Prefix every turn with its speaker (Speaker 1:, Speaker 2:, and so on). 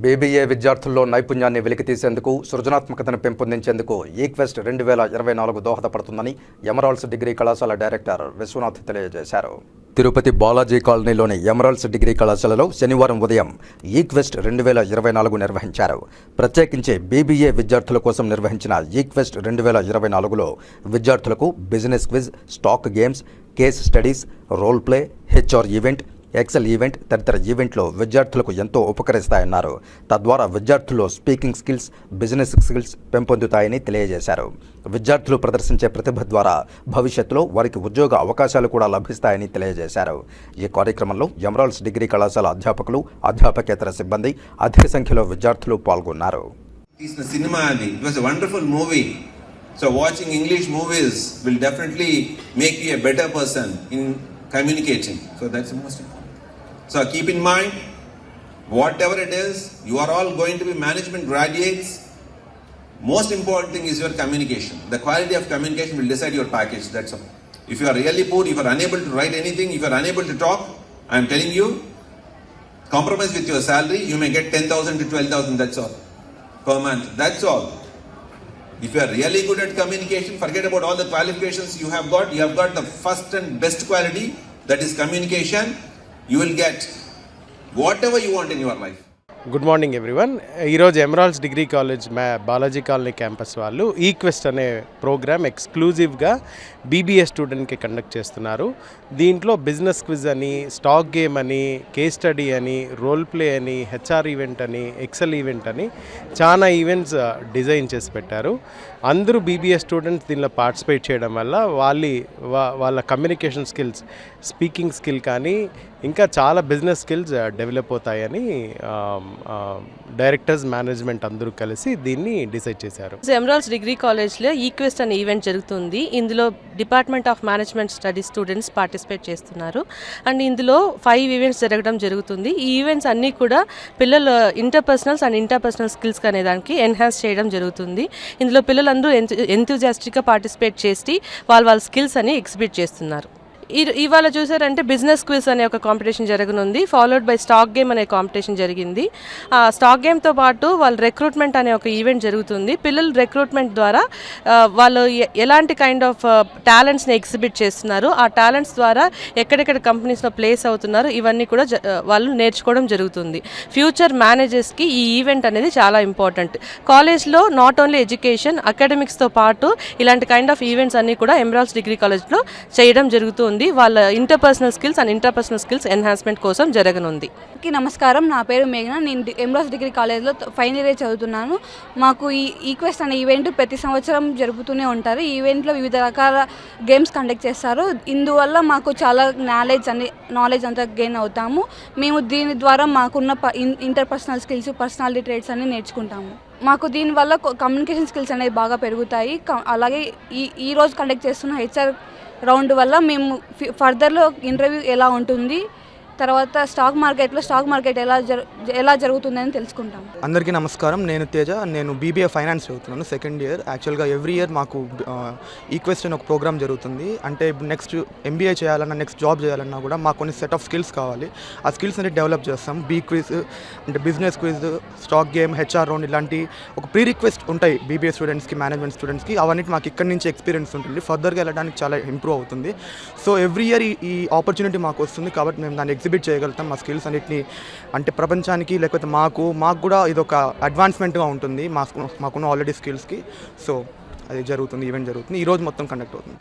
Speaker 1: BBA విద్యార్థుల్లో నైపుణ్యాన్ని వెలికితీసేందుకు సృజనాత్మకతను పెంపొందించేందుకు ఈక్వెస్ట్ రెండు వేల ఇరవై నాలుగు దోహదపడుతుందని ఎమరాల్స్ డిగ్రీ కళాశాల డైరెక్టర్ విశ్వనాథ్ తెలియజేశారు. తిరుపతి బాలాజీ కాలనీలోని ఎమరాల్స్ డిగ్రీ కళాశాలలో శనివారం ఉదయం ఈక్వెస్ట్ రెండు వేల ఇరవై నాలుగు నిర్వహించారు. ప్రత్యేకించి బీబీఏ విద్యార్థుల కోసం నిర్వహించిన ఈక్వెస్ట్ రెండు వేల ఇరవై నాలుగులో విద్యార్థులకు business quiz stock games case studies role play HR event Excel event తదితర ఈవెంట్లో విద్యార్థులకు ఎంతో ఉపకరిస్తాయన్నారు. తద్వారా విద్యార్థుల్లో స్పీకింగ్ స్కిల్స్ బిజినెస్ స్కిల్స్ పెంపొందుతాయని తెలియజేశారు. విద్యార్థులు ప్రదర్శించే ప్రతిభ ద్వారా భవిష్యత్తులో వారికి ఉద్యోగ అవకాశాలు కూడా లభిస్తాయని తెలియజేశారు. ఈ కార్యక్రమంలో ఎమరాల్డ్స్ డిగ్రీ కళాశాల అధ్యాపకులు అధ్యాపకేతర సిబ్బంది అధిక సంఖ్యలో విద్యార్థులు పాల్గొన్నారు.
Speaker 2: తీసిన సినిమా అది. It was wonderful movie so watching English movies will definitely make you a better person in communicating so that's most important So keep in mind, whatever it is, you are all going to be management graduates. Most important thing is your communication. The quality of communication will decide your package, that's all. If you are really poor, if you are unable to write anything, if you are unable to talk, I am telling you, compromise with your salary, you may get 10,000 to 12,000, that's all, per month, that's all. If you are really good at communication, forget about all the qualifications you have got. You have got the first and best quality, that is communication. You will get whatever you want in your life.
Speaker 3: Good morning everyone ఈరోజు Emeralds degree college మా Balaji colony campus వాళ్ళు ఈక్వెస్ట్ అనే programme ఎక్స్క్లూజివ్గా BBA స్టూడెంట్కి conduct చేస్తున్నారు. దీంట్లో business quiz అని stock game అని కేస్ స్టడీ అని రోల్ ప్లే అని హెచ్ఆర్ ఈవెంట్ అని ఎక్సెల్ ఈవెంట్ అని చాలా ఈవెంట్స్ డిజైన్ uh, చేసి పెట్టారు. అందరూ బీబీఏ స్టూడెంట్స్ దీనిలో పార్టిసిపేట్ చేయడం వల్ల వాళ్ళ వాళ్ళ కమ్యూనికేషన్ స్కిల్స్ స్పీకింగ్ స్కిల్ కానీ ఇంకా చాలా బిజినెస్ స్కిల్స్ డెవలప్ అవుతాయని um, డైరెక్టర్స్ మేనేజ్మెంట్ అందరూ కలిసి దీన్ని డిసైడ్ చేశారు.
Speaker 4: ఎమరాల్స్ డిగ్రీ కాలేజ్లో ఈక్వెస్ట్ అనే ఈవెంట్ జరుగుతుంది. ఇందులో department of management studies students participate చేస్తున్నారు. అండ్ ఇందులో ఫైవ్ ఈవెంట్స్ జరగడం జరుగుతుంది. ఈ ఈవెంట్స్ అన్నీ కూడా పిల్లలు ఇంటర్పర్సనల్స్ అండ్ ఇంటర్పర్సనల్ స్కిల్స్ అనే దానికి ఎన్హాన్స్ చేయడం జరుగుతుంది. ఇందులో పిల్లలందరూ ఎంతూజాస్టిక్గా పార్టిసిపేట్ చేసి వాళ్ళ వాళ్ళ స్కిల్స్ అని ఎగ్జిబిట్ చేస్తున్నారు. ఇవాళ చూసారంటే బిజినెస్ క్విజ్ అనే ఒక కాంపిటీషన్ జరగనుంది ఫాలోడ్ బై స్టాక్ గేమ్ అనే కాంపిటీషన్ జరిగింది. ఆ స్టాక్ గేమ్తో పాటు వాళ్ళ రిక్రూట్మెంట్ అనే ఒక ఈవెంట్ జరుగుతుంది. పిల్లలు రిక్రూట్మెంట్ ద్వారా వాళ్ళు ఎలాంటి కైండ్ ఆఫ్ టాలెంట్స్ని ఎగ్జిబిట్ చేస్తున్నారు. ఆ టాలెంట్స్ ద్వారా ఎక్కడెక్కడ కంపెనీస్లో ప్లేస్ అవుతున్నారు ఇవన్నీ కూడా వాళ్ళు నేర్చుకోవడం జరుగుతుంది. ఫ్యూచర్ మేనేజర్స్కి ఈ ఈవెంట్ అనేది చాలా ఇంపార్టెంట్ కాలేజ్లో నాట్ ఓన్లీ ఎడ్యుకేషన్ అకాడమిక్స్తో పాటు ఇలాంటి కైండ్ ఆఫ్ ఈవెంట్స్ అన్నీ కూడా ఎమరాల్డ్స్ డిగ్రీ కాలేజ్లో చేయడం జరుగుతుంది. వాళ్ళ interpersonal skills and interpersonal skills enhancement కోసం జరగనుంది.
Speaker 5: నమస్కారం. నా పేరు మేఘన. నేను ఎంబ్రాస్ డిగ్రీ కాలేజ్లో ఫైనల్ ఇయర్ చదువుతున్నాను. మాకు ఈ ఈక్వెస్ట్ అనే ఈవెంట్ ప్రతి సంవత్సరం జరుపుతూనే ఉంటారు. ఈ ఈవెంట్లో వివిధ రకాల గేమ్స్ కండక్ట్ చేస్తారు. ఇందువల్ల మాకు చాలా నాలెడ్జ్ అని నాలెడ్జ్ అంతా గెయిన్ అవుతాము. మేము దీని ద్వారా మాకున్న ఇంటర్పర్సనల్ స్కిల్స్ పర్సనాలిటీ ట్రేట్స్ అన్ని నేర్చుకుంటాము. మాకు దీనివల్ల కమ్యూనికేషన్ స్కిల్స్ అనేవి బాగా పెరుగుతాయి. అలాగే ఈ ఈ రోజు కండక్ట్ చేస్తున్న హెచ్ఆర్ రౌండ్ వల్ల మేము ఫి- ఫర్దర్లో ఇంటర్వ్యూ ఎలా ఉంటుంది తర్వాత స్టాక్ మార్కెట్లో స్టాక్ మార్కెట్ ఎలా జరు ఎలా జరుగుతుందని తెలుసుకుంటాం.
Speaker 6: అందరికీ నమస్కారం. నేను తేజ. నేను బీబీఏ ఫైనాన్స్ చదువుతున్నాను. సెకండ్ ఇయర్ యాక్చువల్గా ఎవ్రీ ఇయర్ మాకు ఈక్వెస్ట్ అని ఒక ప్రోగ్రామ్ జరుగుతుంది. అంటే ఇప్పుడు నెక్స్ట్ ఎంబీఏ చేయాలన్నా నెక్స్ట్ జాబ్ చేయాలన్నా కూడా మాకు కొన్ని సెట్ ఆఫ్ స్కిల్స్ కావాలి. ఆ స్కిల్స్ అనేది డెవలప్ చేస్తాం. బీ క్విజ్ అంటే business quiz stock game HR round ఇలాంటి ఒక ప్రీ రిక్వెస్ట్ ఉంటాయి బీబీఏ స్టూడెంట్స్కి మేనేజ్మెంట్ స్టూడెంట్స్కి అవన్నీ మాకు ఇక్కడి నుంచి ఎక్స్పీరియన్స్ ఉంటుంది. ఫర్దర్గా వెళ్ళడానికి చాలా ఇంప్రూవ్ అవుతుంది. సో ఎవ్రీ ఇయర్ ఈ ఆపర్చునిటీ మాకు వస్తుంది. కాబట్టి మేము దాన్ని ఎగ్జిబిట్ చేయగలుగుతాం మా స్కిల్స్ అన్నిటిని. అంటే ప్రపంచానికి లేకపోతే మాకు మాకు కూడా ఇది ఒక అడ్వాన్స్మెంట్గా ఉంటుంది మాకు మాకున్న ఆల్రెడీ స్కిల్స్కి సో అది జరుగుతుంది ఈవెంట్ జరుగుతుంది. ఈ రోజు మొత్తం కండక్ట్ అవుతుంది.